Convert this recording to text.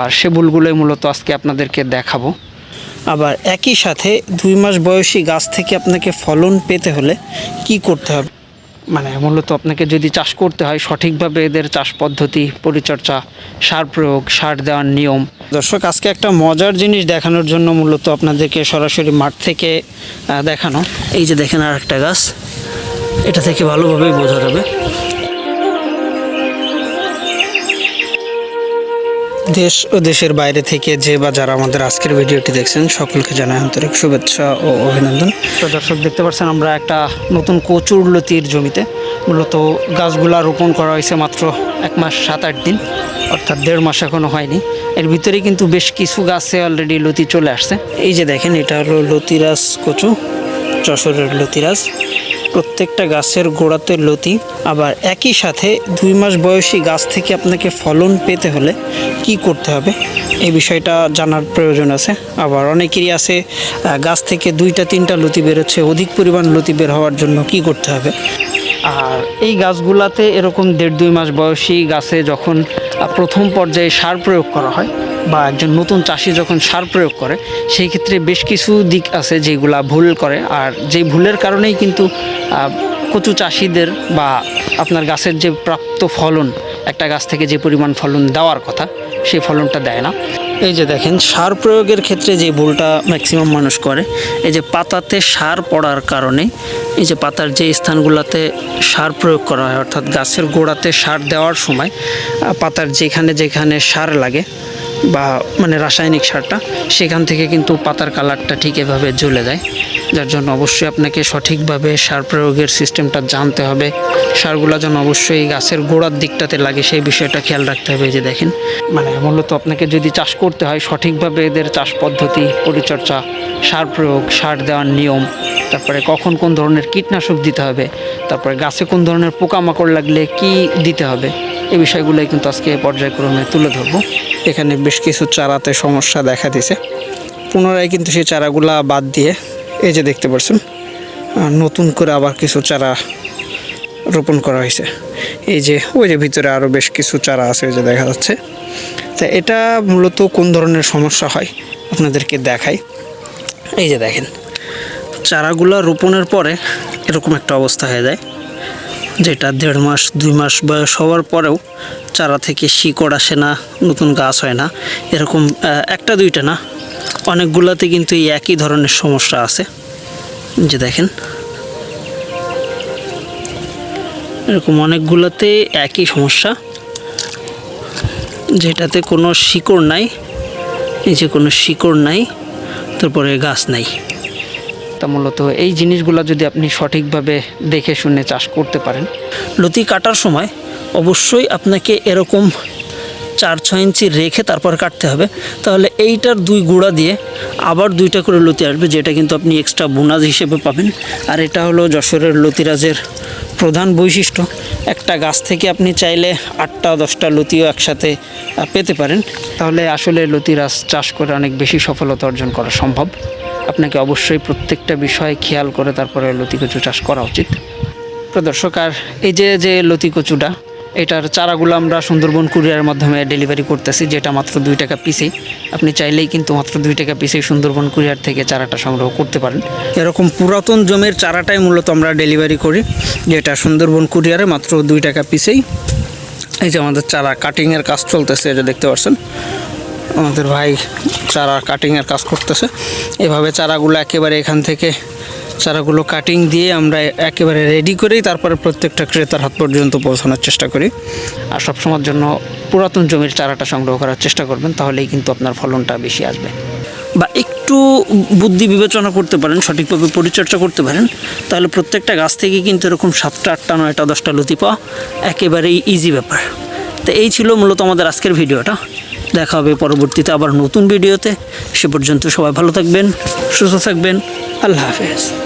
আর সে ভুলগুলোই মূলত আজকে আপনাদেরকে দেখাবো। আবার একই সাথে দুই মাস বয়সী গাছ থেকে আপনাকে ফলন পেতে হলে কি করতে হবে? মানে মূলত আপনাকে যদি চাষ করতে হয় সঠিকভাবে এদের চাষ পদ্ধতি পরিচর্যা সার প্রয়োগ সার দেওয়ার নিয়ম। দর্শক আজকে একটা মজার জিনিস দেখানোর জন্য মূলত আপনাদেরকে সরাসরি মাঠ থেকে দেখানো। এই যে দেখেন আর একটা গাছ এটা থেকে ভালোভাবেই বোঝা যাবে। দেশ ও দেশের বাইরে থেকে যে বা যারা আমাদের আজকের ভিডিওটি দেখছেন, সকলকে জানাই আন্তরিক শুভেচ্ছা ও অভিনন্দন। তো দর্শক, দেখতে পাচ্ছেন আমরা একটা নতুন কচুর লতির জমিতে। মূলত গাছগুলা রোপণ করা হয়েছে মাত্র এক মাস, সাত, আট দিন, অর্থাৎ দেড় মাস এখনও হয়নি। এর ভিতরেই কিন্তু বেশ কিছু গাছে অলরেডি লতি চলে আসছে। এই যে দেখেন, এটা হলো লতিরাজ কচু, যশোরের লতিরাজ। প্রত্যেকটা গাছের গোড়াতে লতি, আবার একই সাথে দুই মাস বয়সী গাছ থেকে আপনাকে ফলন পেতে হলে কি করতে হবে? এই বিষয়টা জানার প্রয়োজন আছে। আবার অনেকেরই আছে গাছ থেকে দুইটা, তিনটা লতি বেরোচ্ছে, অধিক পরিমাণ লতি বের হওয়ার জন্য কি করতে হবে? আর এই গাছগুলাতে এরকম দেড়, দুই মাস বয়সী গাছে যখন প্রথম পর্যায়ে সার প্রয়োগ করা হয় বা একজন নতুন চাষি যখন সার প্রয়োগ করে, সেই ক্ষেত্রে বেশ কিছু দিক আছে যেগুলা ভুল করে। আর যেই ভুলের কারণেই কিন্তু কচু চাষিদের বা আপনার গাছের যে প্রাপ্ত ফলন, একটা গাছ থেকে যে পরিমাণ ফলন দেওয়ার কথা, সেই ফলনটা দেয় না। এই যে দেখেন, সার প্রয়োগের ক্ষেত্রে যে ভুলটা ম্যাক্সিমাম মানুষ করে, এই যে পাতাতে সার পড়ার কারণে, এই যে পাতার যে স্থানগুলোতে সার প্রয়োগ করা হয়, অর্থাৎ গাছের গোড়াতে সার দেওয়ার সময় পাতার যেখানে যেখানে সার লাগে বা মানে রাসায়নিক সারটা, সেখান থেকে কিন্তু পাতার কালারটা ঠিক এভাবে জ্বলে যায়। যার জন্য অবশ্যই আপনাকে সঠিকভাবে সার প্রয়োগের সিস্টেমটা জানতে হবে। সারগুলো যেন অবশ্যই গাছের গোড়ার দিকটাতে লাগে, সেই বিষয়টা খেয়াল রাখতে হবে যে দেখেন। মানে মূলত আপনাকে যদি চাষ করতে হয়, সঠিকভাবে এদের চাষ পদ্ধতি, পরিচর্যা, সার প্রয়োগ, সার দেওয়ার নিয়ম, তারপরে কখন কোন ধরনের কীটনাশক দিতে হবে, তারপরে গাছে কোন ধরনের পোকামাকড় লাগলে কি দিতে হবে এই বিষয়গুলোই কিন্তু আজকে পর্যায়ক্রমে তুলে ধরবো। এখানে বেশ কিছু চারাতে সমস্যা দেখা দিছে পুনরায় কিন্তু সেই চারাগুলা বাদ দিয়ে এই যে দেখতে পাচ্ছেন নতুন করে আবার কিছু চারা রোপণ করা হয়েছে। এই যে, ওই যে ভিতরে আরও বেশ কিছু চারা আছে ওই যে দেখা যাচ্ছে। তা এটা মূলত কোন ধরনের সমস্যা হয়, আপনাদেরকে দেখাই। এই যে দেখেন, চারাগুলা রোপণের পরে এরকম একটা অবস্থা হয়ে যায়। যেটা দেড় মাস, দুই মাস বয়স হওয়ার পরেও চারা থেকে শিকড় আসে না, নতুন গাছ হয় না, এরকম একটা দুইটা না, অনেকগুলোতে কিন্তু এই একই ধরনের সমস্যা আছে। যে দেখেন, এরকম অনেকগুলোতে একই সমস্যা, যেটাতে কোনো শিকড় নাই, এই যে কোনো শিকড় নাই, তারপরে গাছ নাই। তা মূলত এই জিনিসগুলো যদি আপনি সঠিকভাবে দেখে শুনে চাষ করতে পারেন। লতি কাটার সময় অবশ্যই আপনাকে এরকম চার ছয় ইঞ্চি রেখে তারপর কাটতে হবে। তাহলে এইটার দুই গুঁড়া দিয়ে আবার দুইটা করে লতি আসবে যেটা কিন্তু আপনি এক্সট্রা বোনাস হিসেবে পাবেন। আর এটা হলো যশোরের লতিরাজের প্রধান বৈশিষ্ট্য। একটা গাছ থেকে আপনি চাইলে আটটা দশটা লতিও একসাথে পেতে পারেন। তাহলে আসলে লতিরাজ চাষ করে অনেক বেশি সফলতা অর্জন করা সম্ভব। আপনাকে অবশ্যই প্রত্যেকটা বিষয় খেয়াল করে তারপরে লতি কচু চাষ করা উচিত। তো দর্শক, আর এই যে যে লতি কচুটা এটার চারাগুলো আমরা সুন্দরবন কুরিয়ারের মাধ্যমে ডেলিভারি করতেছি, যেটা মাত্র দুই টাকা পিসেই আপনি চাইলেই কিন্তু মাত্র দুই টাকা পিসেই সুন্দরবন কুরিয়ার থেকে চারাটা সংগ্রহ করতে পারেন। এরকম পুরাতন জমির চারাটাই মূলত আমরা ডেলিভারি করি, যেটা সুন্দরবন কুরিয়ারে মাত্র দুই টাকা পিসেই এই। যে আমাদের চারা কাটিংয়ের কাজ চলতেছে এটা দেখতে পাচ্ছেন। আমাদের ভাই চারা কাটিংয়ের কাজ করতেছে। এভাবে চারাগুলো একেবারে এখান থেকে চারাগুলো কাটিং দিয়ে আমরা একেবারে রেডি করেই তারপরে প্রত্যেকটা ক্রেতার হাত পর্যন্ত পৌঁছানোর চেষ্টা করি। আর সবসময়ের জন্য পুরাতন জমির চারাটা সংগ্রহ করার চেষ্টা করবেন, তাহলেই কিন্তু আপনার ফলনটা বেশি আসবে। বা একটু বুদ্ধি বিবেচনা করতে পারেন, সঠিকভাবে পরিচর্যা করতে পারেন, তাহলে প্রত্যেকটা গাছ থেকে কিন্তু এরকম সাতটা, আটটা, নয়টা, দশটা লতি পাওয়া একেবারেই ইজি ব্যাপার। তো এই ছিল মূলত আমাদের আজকের ভিডিওটা। দেখা হবে পরবর্তীতে আবার নতুন ভিডিওতে। সে পর্যন্ত সবাই ভালো থাকবেন, সুস্থ থাকবেন। আল্লাহ হাফেজ।